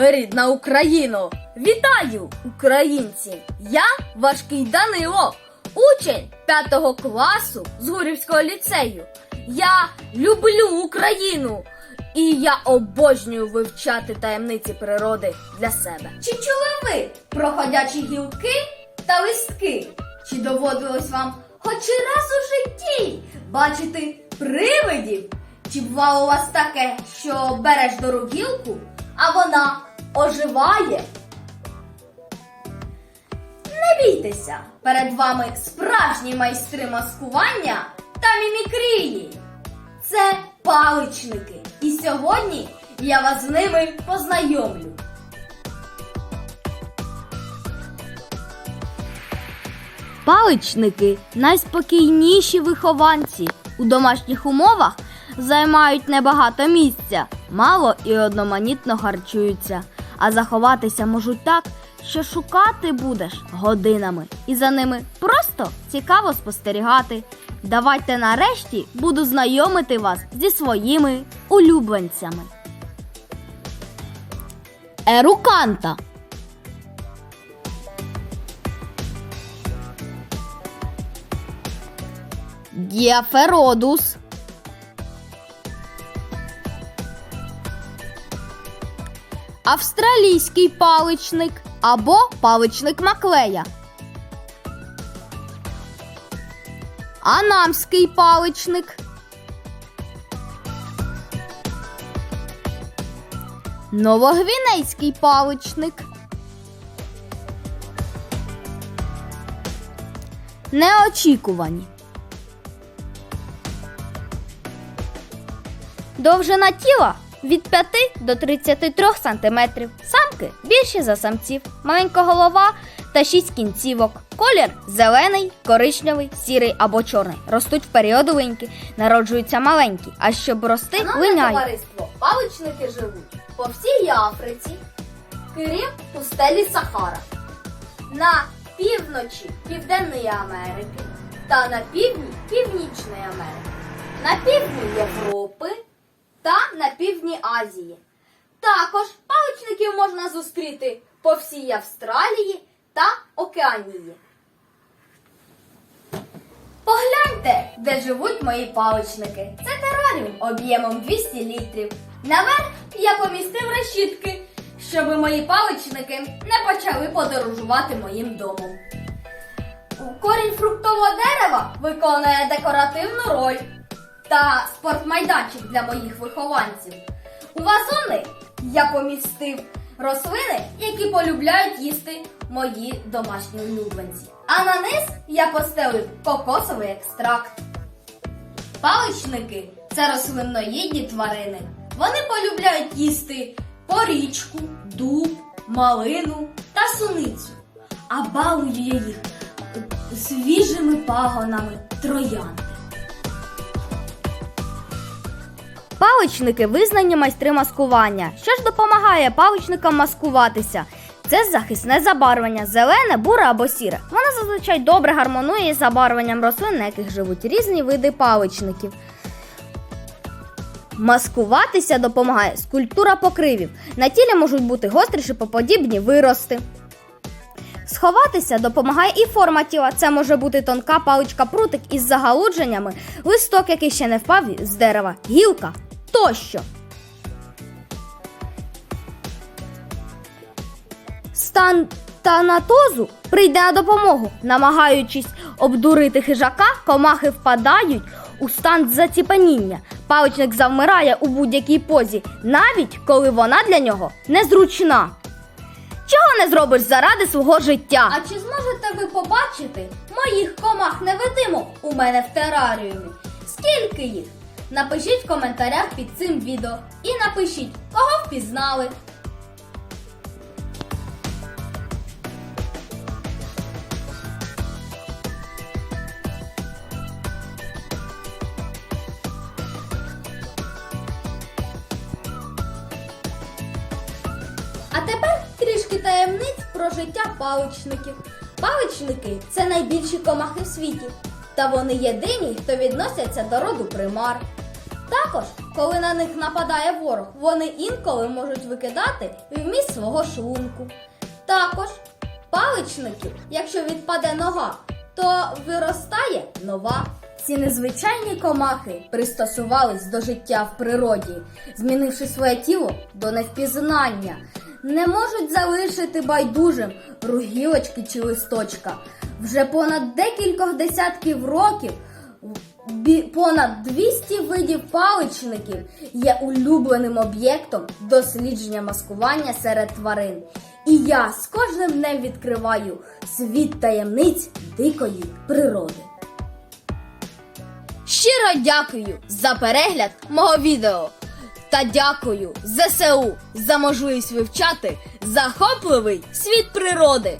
Рідна Україно! Вітаю, українці! Я важкий Данило, учень 5 класу з Гурівського ліцею. Я люблю Україну і я обожнюю вивчати таємниці природи для себе. Чи чули ви про ходячі гілки та листки? Чи доводилось вам хоч раз у житті бачити привидів? Чи бувало у вас таке, що береш дорогу гілку, а вона оживає? Не бійтеся, перед вами справжні майстри маскування та мімікрії. Це паличники. І сьогодні я вас з ними познайомлю. Паличники найспокійніші вихованці. У домашніх умовах займають небагато місця, мало і одноманітно харчуються, а заховатися можуть так, що шукати будеш годинами, і за ними просто цікаво спостерігати. Давайте нарешті буду знайомити вас зі своїми улюбленцями. Еруканта. Діаферодус. Австралійський паличник або паличник Маклея. Анамський паличник. Новогвінейський паличник. Неочікувані. Довжина тіла від 5 до 33 см. Самки більші за самців, маленька голова та 6 кінцівок. Колір зелений, коричневий, сірий або чорний. Ростуть в періоди линьки, народжуються маленькі, а щоб рости, линяють. товариство, паличники живуть по всій Африці, крім пустелі Сахара, на півночі Південної Америки та на півдні Північної Америки, на півдні Європи Азії. Також паличників можна зустріти по всій Австралії та Океанії. Погляньте, де живуть мої паличники. Це тераріум об'ємом 200 літрів. Наверх я помістив решітки, щоб мої паличники не почали подорожувати моїм домом. Корінь фруктового дерева виконує декоративну роль та спортмайданчик для моїх вихованців. У вазони я помістив рослини, які полюбляють їсти мої домашні улюбленці. А на низ я постелив кокосовий екстракт. Паличники це рослинноїдні тварини. Вони полюбляють їсти порічку, дуб, малину та суницю. А балую я їх свіжими пагонами троянди. Паличники визнані майстри маскування. Що ж допомагає паличникам маскуватися? Це захисне забарвлення зелене, буре або сіре. Воно зазвичай добре гармонує із забарвленням рослин, на яких живуть різні види паличників. Маскуватися допомагає скульптура покривів. На тілі можуть бути гострі шипоподібні вирости. Сховатися допомагає і форма тіла. Це може бути тонка паличка прутик із загалудженнями, листок, який ще не впав з дерева, гілка тощо. Стан танатозу прийде на допомогу, намагаючись обдурити хижака, комахи впадають у стан заціпаніння. Паличник завмирає у будь-якій позі, навіть коли вона для нього незручна. Чого не зробиш заради свого життя? А чи зможете ви побачити моїх комах невидимок у мене в тераріумі? Скільки їх? Напишіть в коментарях під цим відео і напишіть, кого впізнали. А тепер трішки таємниць про життя паличників. Паличники це найбільші комахи в світі, та вони єдині, хто відносяться до роду примар. Також коли на них нападає ворог, вони інколи можуть викидати вміст свого шлунку. Також паличників, якщо відпаде нога, то виростає нова. Ці незвичайні комахи пристосувались до життя в природі, змінивши своє тіло до невпізнання, не можуть залишити байдужим ругілочки чи листочка. Вже понад декількох десятків років понад 200 видів паличників є улюбленим об'єктом дослідження маскування серед тварин. І я з кожним днем відкриваю світ таємниць дикої природи. Щиро дякую за перегляд мого відео. Та дякую ЗСУ за можливість вивчати захопливий світ природи.